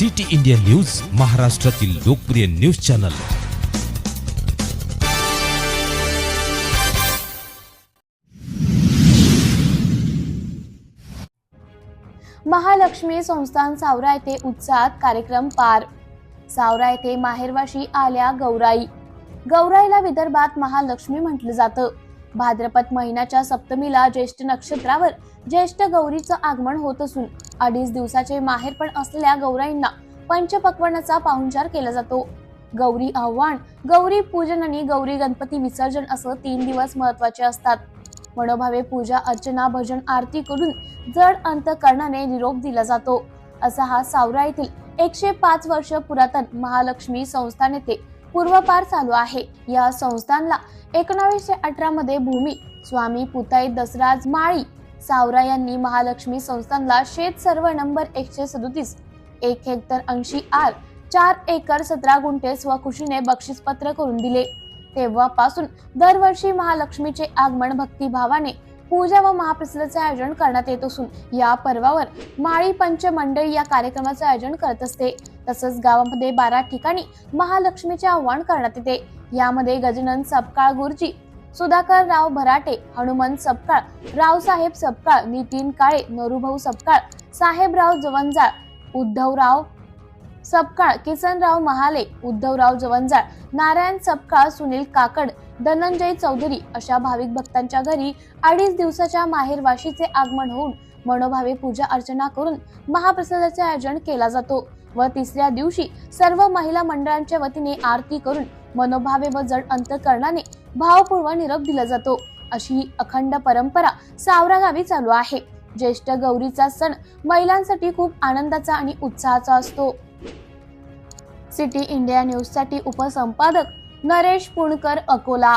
City India news महाराष्ट्रातील लोकप्रिय news channel. Mahalakshmi संस्थान सावरा येथे उत्साहात कार्यक्रम पार. सावरा येथे माहेरवाशी आल्या गौराई. गौराईला विदर्भात महालक्ष्मी म्हटलं जातं. भाद्रपद महिन्याच्या सप्तमीला ज्येष्ठ नक्षत्रावर ज्येष्ठ गौरीचं आगमन होत असून अडीच दिवसाचे माहेर पण असलेल्या गौराईंना पंचपक्वनाचा पाहुणचार केला जातो. गौरी आव्हान गौरी पूजन आणि गौरी गणपती विसर्जन असं तीन दिवस महत्त्वाचे असतात. मनोभावे पूजा अर्चना भजन आरती करून जड अंतकरणाने निरोप दिला जातो. असा हा सावरा येथील एकशे पाच वर्ष पुरातन महालक्ष्मी संस्थान येथे पूर्वपार चालू आहे. या संस्थानला एकोणावीसशे अठरा मध्ये भूमी स्वामी पुताई दसराज माळी सावरा यांनी महालक्ष्मी संस्थानला शेत सर्व नंबर एकशे सदोतीस एक हेक्टर ऐंशी आर चार एकर सतरा गुंठे स्वखुशीने बक्षीसपत्र करून दिले. तेव्हापासून दरवर्षी महालक्ष्मीचे आगमन भक्तिभावाने पूजा व महाप्रसादाचे आयोजन करण्यात येत असून या पर्वावर माळी पंच मंडळी या कार्यक्रमाचे आयोजन करत असते. तसंच गावामध्ये बारा ठिकाणी महालक्ष्मीचे आव्हान करण्यात येते. यामध्ये गजानन सपकाळ गुरुजी सुधाकर राव भराटे हनुमंत सपकाळ रावसाहेब सपकाळ नितीन काळे नरुभाऊ सपकाळ साहेबराव जवंजाळ उद्धवराव सपकाळ किसनराव महाले उद्धवराव जवंजाळ नारायण सपकाळ सुनील काकड धनंजय चौधरी अशा भाविक भक्तांच्या घरी अडीच दिवसाच्या माहेरवाशीचे आगमन होऊन मनोभावे पूजा अर्चना करून महाप्रसादाचे आयोजन केला जातो व तिसऱ्या दिवशी सर्व महिला मंडळांच्या वतीने आरती करून मनोभावे व जड अंतकरणाने भावपूर्व निरोप दिला जातो. अशी ही अखंड परंपरा सावरा गावी चालू आहे. ज्येष्ठ गौरीचा सण महिलांसाठी खूप आनंदाचा आणि उत्साहाचा असतो. सिटी इंडिया न्यूजसाठी उपसंपादक नरेश पुणकर अकोला.